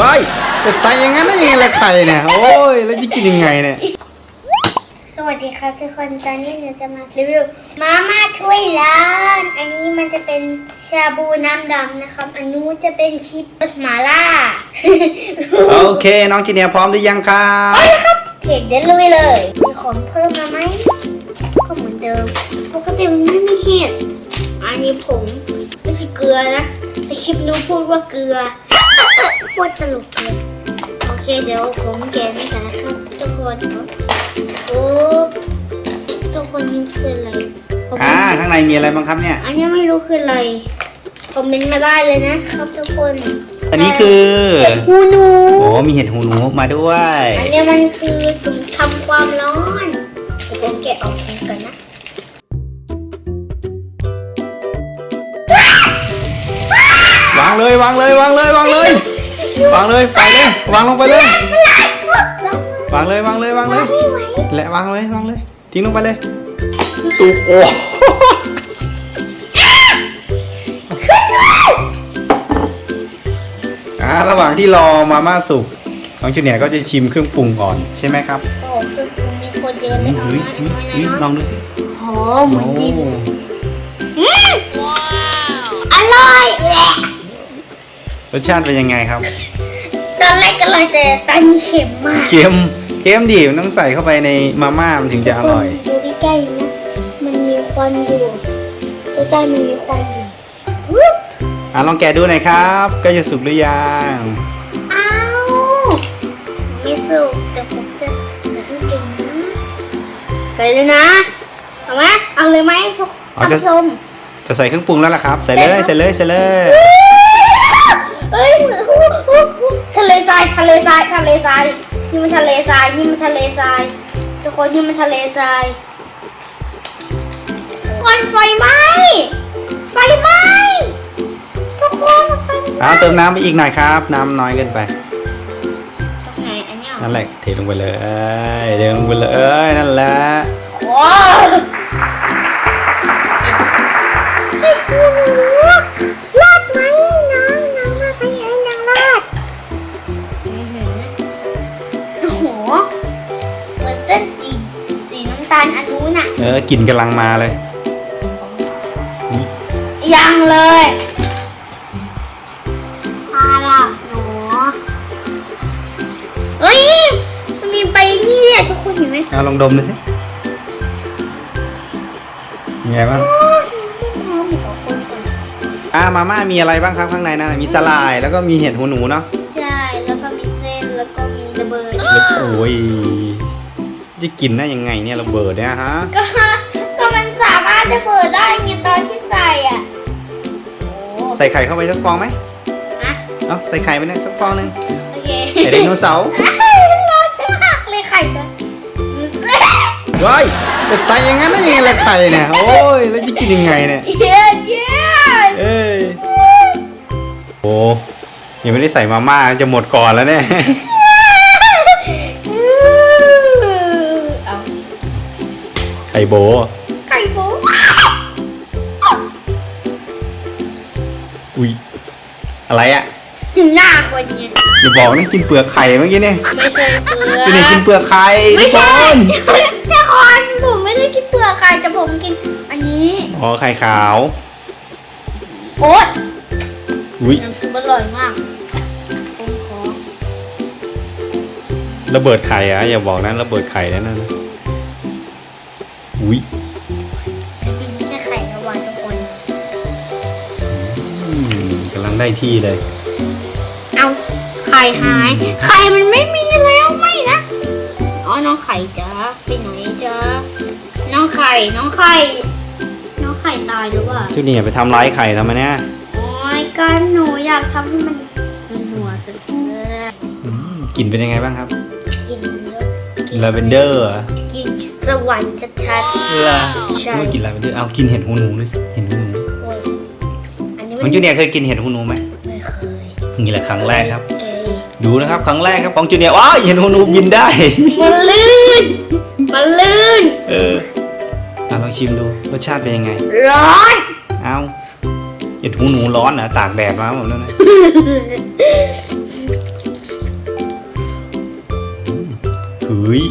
ว้ายจะใส่อย่างนั้นได้ยังไงล่ะไข่เนี่ย โอ้ย แล้วจะกินยังไงเนี่ย สวัสดีครับทุกคนตอนนี้เราจะมารีวิวมาม่าถ้วยล้านอันนี้มันจะเป็นชาบูน้ำดำนะครับ อันนู้นจะเป็นคลิปหมาล่าโอเค น้องจีเนียร์พร้อมหรือยังครับเห็ดเดี๋ยวลุยเลยมีของ คลิปนู้นพูดว่าเกลือพูดตลกเลยโอเคเดี๋ยวผมแกะนี่กันนะครับทุกคนครับโอ้ทุกคนนี่คืออะไรคอมเมอ่านต์ข้างในมีอะไรบ้างครับเนี่ย อันนี้ไม่รู้คืออะไรคอมเมนต์มาได้เลยนะครับทุกคนอันนี้คือ เห็ดหูหนู โอ้มีเห็ดหูหนูมาด้วย อันนี้มันคือถุงทำความร้อนเดี๋ยวผมแกะออกก่อนนะ เลยวางเลยวางเลยวางเลยวางเลยไปเลยวางลงไปเลย วางเลยวางเลยวางเลยไม่ไหวและวางเลยวางเลยทิ้งลงไปเลยตูโอ้อ่าระหว่างที่รอมาม่าสุกน้องจูเนียร์ก็จะชิมเครื่องปรุงก่อนใช่ไหมครับโอ้เครื่องปรุงมีคนเยอะเลยเอาอุ้ยมาอุ้ยเอาอุ้ยมาลองดูสิหอมเหมือนดินโรสชาติเป็นยังไงครับ ตอนแรกอร่อยแต่ตอนนี้เค็มมากเค็มเค็มดิมันต้องใส่เข้าไปในมาม่ามันถึงจะอร่อย ดูใกล้ๆนะมันมีควันอยู่ใกล้ๆมันมีควันอยู่อุ๊บอะลองแกะดูหน่อยครับใก็จะสุกหรือยังอ้าวไม่สุกแต่ผมจะอย่าเพิ่งกินนะใส่เลยนะเอาไหมเอาเลยไหมทุกท่านผู้ชมจะใส่เครื่องปรุงแล้วล่ะครับ ใส่เลยใส่ใส่เลยใส่เลย เลทรายทะเลทรายทะเลทรายนี่มันทะเลทรายนี่มันทะเลทรายทุกคนนี่มันทะเลทรายควันไฟไหม้ไฟไหม้ทุกคนไฟไหม้อ่าเติมน้ำไปอีกหน่อยครับ น้ำน้อยเกินไปตรงไหนอันเนี้ยนั่นแหละเทลงไปเลยเทลงไปเลยนั่นแหละว้าว ออกลิ่นกำลังมาเลยอุ๊ยยังเลยพาล่ะหนูเฮ้ยมันมีใบนี่อะทุกคนเห็นไหมเอาลองดมดูสิยังไงบ้างโอ้ยหอมหัวคนก่อนอ่ามาม่ามีอะไรบ้างครับข้างในนั้นมีสลายแล้วก็มีเห็ดหูหนูเนาะใช่ แล้วก็มีเส้นแล้วก็มีระเบิดแล้วโอ้ย จะกินได้ยังไงเนี่ยระเบิดเนี่ยฮะก็ก็มันสามารถระเบิดได้ไงตอนที่ใส่อะโอ้ใส่ไข่เข้าไปสักฟองไหมฮะเนาะใส่ไข่ไปเนี่ยสักฟองหนึ่งโอเคไข่ไดโนเสาร์อ้าวร้อนมากเลยไข่ตัวเส้นว้ายจะใส่อย่างนั้นได้ยังไงล่ะไข่เนี่ยโอ้ยแล้วจะกินยังไงเนี่ยเย้เย้เอ้ยโอ้ยังไม่ได้ใส่มาม่าจะหมดก่อนแล้วเนี่ย ไข่โบไข่โบ๊อุ้ยอะไรอะหน้าคนเนี่ยอย่าบอกนะกินเปลือกไข่เมื่อกี้เนี่ยไม่ใช่เปลือกกินไหนกินเปลือกไข่ทุไม่กคใช่นแค่คนผมไม่ได้กินเปลือกไข่แต่ผมกิน อันนี้อ๋อไข่ขาวโอ๊ตอุ้ยน้ำซุปอร่อยมากผมขอระเบิดไข่อะอย่าบอกนะระเบิดไข่แล้วนั่นนะ อุ้ยแต่มันไม่ใช่ไข่นะหวานทุกคนอืมกำลังได้ที่เลย เอาไข่หาย ไข่มันไม่มีแล้วไม่นะอ๋อน้องไข่จ้าไปไหนจ้าน้องไข่น้องไข่น้องไข่ตายหรือเปล่าเจุนี่ยไปทำร้ายไข่ทำไมเนี่ยโอ้ยกันหนูอยากทำให้มันนัวๆเสียอืมกลิ่นเป็นยังไงบ้างครับๆกินแล้วก ลิ่นลาเวนเดอร์เหรอกินสวรรค์ชัด เออใช่ ไม่กินลาเวนเดอร์เอากินเห็ดหูหนูด้วยสิเห็ดหูหนูๆโอ้ยอันนี้น้มัองจูเนียร์เคยกินเห็ดหูหนูไหมไม่เคยนี่แหละครั้งแรกครับ เกยดูนะครับครั้งแรกครับของจูเนียร์ว้าวเห็ดหูหนูบินได้ มันลื่นมันลื่นเอออะลองชิมดูรสชาติเป็นยังไง ร้อนเอาเห็ดหูหนูร้อนเหรอตากแดดมาแบบนั้นนะ ฮ้ย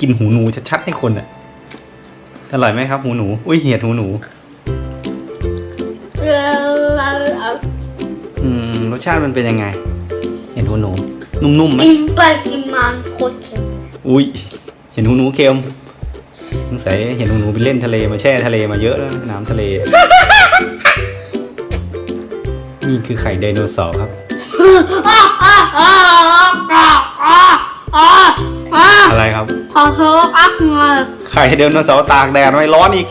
กินหูหนูชัดๆให้คนอะ อร่อยไหมครับ หูหนู อุ้ยเห็ดหูหนู อืมรสชาติมันเป็นยังไง เห็ดหูหนู นุ่มๆไหมกินไปกินมาโคตรเค็มอุ้ย เห็นหูหนูเค็มสงสัยเห็นหูหนูไปเล่นทะเลมาแช่ทะเลมาเยอะแล้วนะน้ำทะเล นี่คือไข่ไดโนเสาร์ครับ อะไรครับ ขอโทษอักมาไข่ไดโนเสาร์ตากแดดไม่ร้อนอีก